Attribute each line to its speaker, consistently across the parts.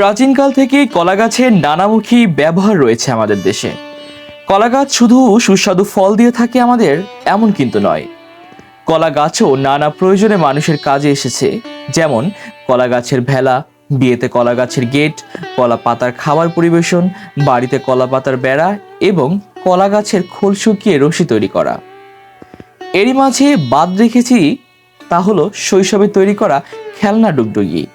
Speaker 1: প্রাচীনকাল থেকে কলা গাছের নানামুখী ব্যবহার রয়েছে আমাদের দেশে। কলা গাছ শুধু সুস্বাদু ফল দিয়ে থাকে আমাদের, এমন কিন্তু নয়। কলা গাছও নানা প্রয়োজনে মানুষের কাজে এসেছে। যেমন কলা গাছের ভেলা, বিয়েতে কলা গাছের গেট কলা পাতার খাবার পরিবেশন, বাড়িতে কলা পাতার বেড়া এবং কলা গাছের খোল শুকিয়ে রশি তৈরি করা। এরই মাঝে বাদ রেখেছি, তা হলো শৈশবে তৈরি করা খেলনা ডুগডুগি।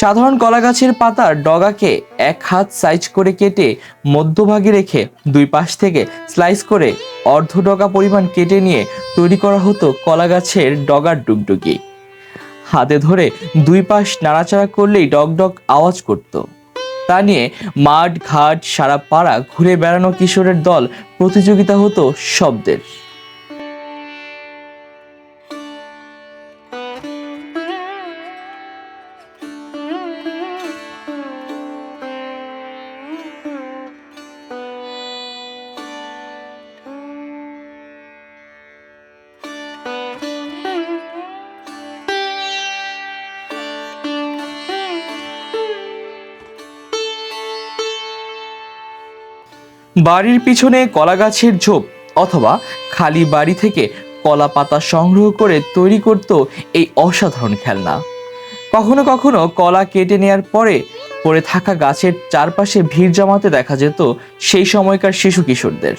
Speaker 1: সাধারণ কলা গাছের পাতার ডগাকে এক হাত সাইজ করে কেটে মধ্যভাগে রেখে দুই পাশ থেকে স্লাইস করে অর্ধ ডগা পরিমাণ কেটে নিয়ে তৈরি করা হতো কলা গাছের ডগার ডুগডুগি। হাতে ধরে দুই পাশ নাড়াচাড়া করলেই ডগ ডগ আওয়াজ করত। তা নিয়ে মাঠ, ঘাট, সারা পাড়া ঘুরে বেড়ানো কিশোরের দল প্রতিযোগিতা হতো শব্দের। বাড়ির পিছনে কলা গাছের ঝোপ অথবা খালি বাড়ি থেকে কলা পাতা সংগ্রহ করে তৈরি করত এই অসাধারণ খেলনা। কখনো কখনো কলা কেটে নেয়ার পরে পড়ে থাকা গাছের চারপাশে ভিড় জমাতে দেখা যেত সেই সময়কার শিশু কিশোরদের।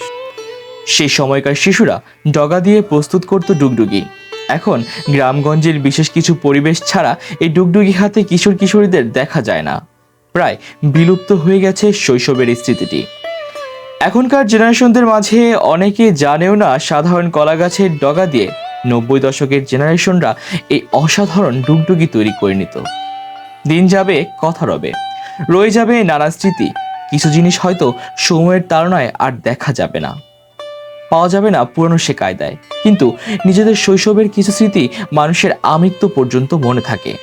Speaker 1: সেই সময়কার শিশুরা ডগা দিয়ে প্রস্তুত করত ডুগডুগি। এখন গ্রামগঞ্জের বিশেষ কিছু পরিবেশ ছাড়া এই ডুগডুগি হাতে কিশোর কিশোরীদের দেখা যায় না। প্রায় বিলুপ্ত হয়ে গেছে শৈশবের স্মৃতিটি। এখনকার জেনারেশনদের মাঝে অনেকে জানেও না সাধারণ কলা গাছের ডগা দিয়ে নব্বই দশকের জেনারেশনরা এই অসাধারণ ডুগডুগি তৈরি করে নিত। দিন যাবে, কথা রবে। রয়ে যাবে নানা স্মৃতি। কিছু জিনিস হয়তো সময়ের তাড়নায় আর দেখা যাবে না। পাওয়া যাবে না পুরনো সে কায়দায়। কিন্তু নিজেদের শৈশবের কিছু স্মৃতি মানুষের আমৃত্যু পর্যন্ত মনে থাকে।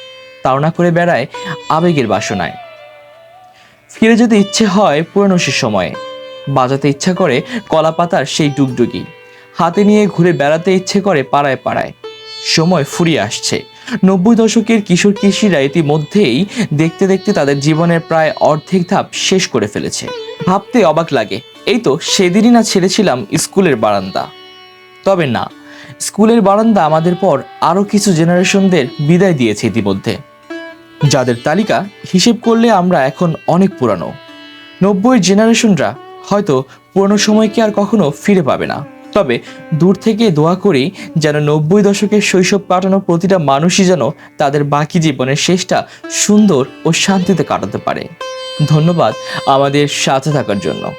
Speaker 1: তাড়না করে বেড়ায় আবেগের বাসনায়। ফিরে যেতে ইচ্ছে হয় পুরনো সে সময়ে বাজাতে ইচ্ছা করে কলা পাতার সেই ডুগডুগি। হাতে নিয়ে ঘুরে বেড়াতে ইচ্ছে করে পাড়ায় পাড়ায়। সময় ফুরিয়ে আসছে। নব্বই দশকের কিশোর কিশোরীরা ইতিমধ্যেই দেখতে দেখতে তাদের জীবনের প্রায় অর্ধেক ধাপ শেষ করে ফেলেছে। ভাবতে অবাক লাগে। এই তো সেদিনই না ছেড়েছিলাম স্কুলের বারান্দা। তবে না, স্কুলের বারান্দা আমাদের পর আরও কিছু জেনারেশনদের বিদায় দিয়েছে ইতিমধ্যে। যাদের তালিকা হিসেব করলে আমরা এখন অনেক পুরানো। নব্বই জেনারেশনরা হয়তো পুরনো সময়কে আর কখনো ফিরে পাবে না। তবে দূর থেকে দোয়া করি যেন নব্বই দশকের শৈশব কাটানো প্রতিটা মানুষই যেন তাদের বাকি জীবনের শেষটা সুন্দর ও শান্তিতে কাটাতে পারে। ধন্যবাদ আমাদের সাথে থাকার জন্য।